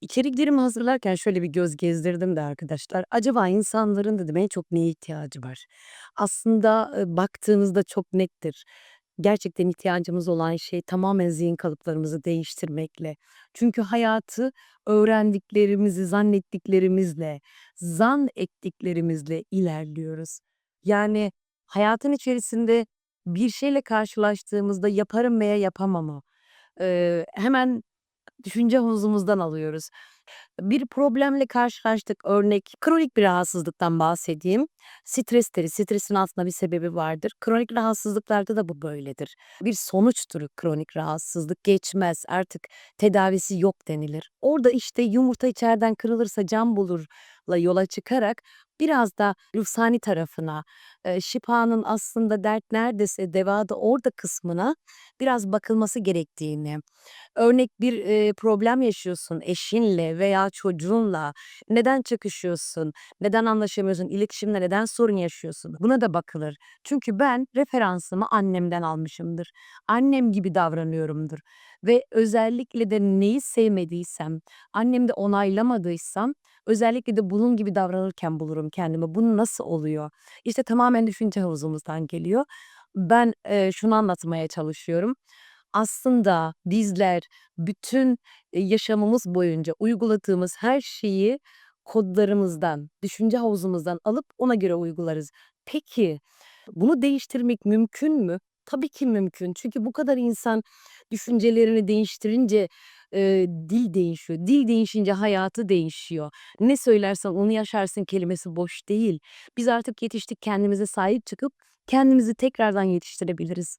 İçeriklerimi hazırlarken şöyle bir göz gezdirdim de arkadaşlar. Acaba insanların dedim en çok neye ihtiyacı var? Aslında, baktığınızda çok nettir. Gerçekten ihtiyacımız olan şey tamamen zihin kalıplarımızı değiştirmekle. Çünkü hayatı öğrendiklerimizi zannettiklerimizle, zan ettiklerimizle ilerliyoruz. Yani hayatın içerisinde bir şeyle karşılaştığımızda yaparım veya yapamama, eee, hemen düşünce havuzumuzdan alıyoruz. Bir problemle karşılaştık, örnek kronik bir rahatsızlıktan bahsedeyim. Strestir, stresin aslında bir sebebi vardır. Kronik rahatsızlıklarda da bu böyledir. Bir sonuçtur kronik rahatsızlık, geçmez, artık tedavisi yok denilir. Orada işte yumurta içeriden kırılırsa cam bulurla yola çıkarak biraz da ruhsani tarafına, şifanın aslında dert neredeyse deva da orada kısmına biraz bakılması gerektiğini, örnek bir, problem yaşıyorsun eşinle veya çocuğunla, neden çakışıyorsun, neden anlaşamıyorsun, iletişimde neden sorun yaşıyorsun, buna da bakılır. Çünkü ben referansımı annemden almışımdır. Annem gibi davranıyorumdur ve özellikle de neyi sevmediysem, annemde onaylamadıysam özellikle de bunun gibi davranırken bulurum kendimi. Bu nasıl oluyor? İşte tamamen düşünce havuzumuzdan geliyor. Ben, eee, şunu anlatmaya çalışıyorum. Aslında bizler bütün, yaşamımız boyunca uyguladığımız her şeyi kodlarımızdan, düşünce havuzumuzdan alıp ona göre uygularız. Peki, bunu değiştirmek mümkün mü? Tabii ki mümkün. Çünkü bu kadar insan düşüncelerini değiştirince, eee, dil değişiyor. Dil değişince hayatı değişiyor. Ne söylersen onu yaşarsın kelimesi boş değil. Biz artık yetiştik, kendimize sahip çıkıp kendimizi tekrardan yetiştirebiliriz.